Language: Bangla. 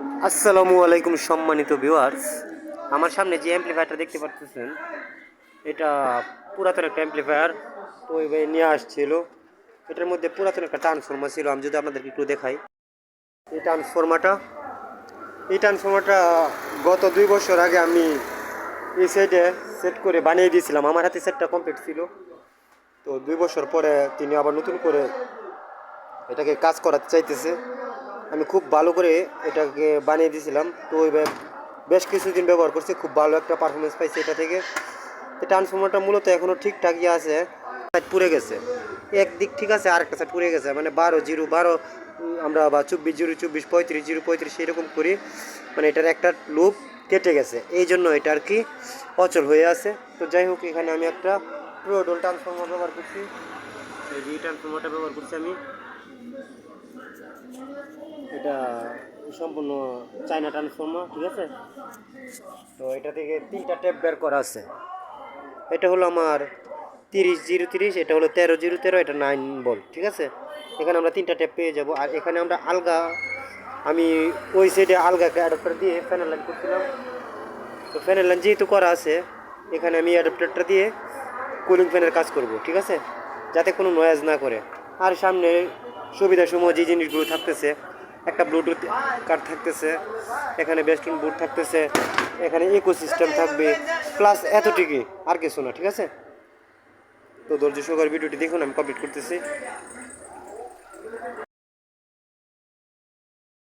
আসসালামু আলাইকুম সম্মানিত ভিউয়ার্স। আমার সামনে যে অ্যাম্পলিফায়ারটা দেখতে পাচ্ছেন এটা পুরাতন একটা অ্যাম্পলিফায়ার তো ভাই নিয়ে আসছিল। এটার মধ্যে পুরাতন একটা ট্রান্সফর্মার ছিল, আমি যদি আপনাদেরকে একটু দেখাই। এই ট্রান্সফর্মারটা এই ট্রান্সফর্মারটা গত দুই বছর আগে আমি এই সাইডে সেট করে বানিয়ে দিয়েছিলাম। আমার হাতে সেটটা কমপ্লিট ছিল। তো দুই বছর পরে তিনি আবার নতুন করে এটাকে কাজ করাতে চাইতেছে। আমি খুব ভালো করে এটাকে বানিয়ে দিয়েছিলাম। তো ওই বেশ কিছুদিন ব্যবহার করছি, খুব ভালো একটা পারফরমেন্স পাইছি এটা থেকে। ট্রান্সফর্মারটা মূলত এখনও ঠিকঠাকই আছে সাইড পুড়ে গেছে। একদিক ঠিক আছে, আরেকটা সাইড পুড়ে গেছে। মানে বারো জিরো, বারো, আমরা বা চব্বিশ জিরো, চব্বিশ পঁয়ত্রিশ, জিরো পঁয়ত্রিশ এরকম করি। মানে এটার একটা লুপ কেটে গেছে। এই জন্য এটা আর কি অচল হয়ে আছে। তো যাই হোক, এখানে আমি একটা প্রোডল ট্রান্সফর্মার ব্যবহার করছি। এই ট্রান্সফর্মারটা ব্যবহার করছি আমি। এটা সম্পূর্ণ চায়না ট্রান্সফর্মার ঠিক আছে? তো এটা থেকে তিনটা ট্যাপ বের করা আছে। এটা হলো আমার তিরিশ জিরো তিরিশ, এটা হলো তেরো জিরো তেরো, এটা নাইন বল ঠিক আছে? এখানে আমরা তিনটা ট্যাপ পেয়ে যাব। আর এখানে আমরা আলগা, আমি ওই সাইডে আলগাকে অ্যাডাপ্টার দিয়ে ফ্যানের লাইন করছিলাম। তো ফ্যানের লাইন যেহেতু করা আছে, এখানে আমি অ্যাডাপ্টারটা দিয়ে কুলিং ফ্যানের কাজ করব, ঠিক আছে? যাতে কোনো নয়েজ না করে। আর সামনে সুবিধাসমূহ যে জিনিসগুলো থাকতেছে একটা ব্লুটুথ কার্ড থাকতেছে, এখানে বেস্টন বুট থাকতেছে, এখানে ইকোসিস্টেম থাকবে প্লাস এতটুকুই, আর কিছু না, ঠিক আছে? তো ধৈর্য সুগার ভিডিওটি দেখুন, আমি কমপ্লিট করতেছি।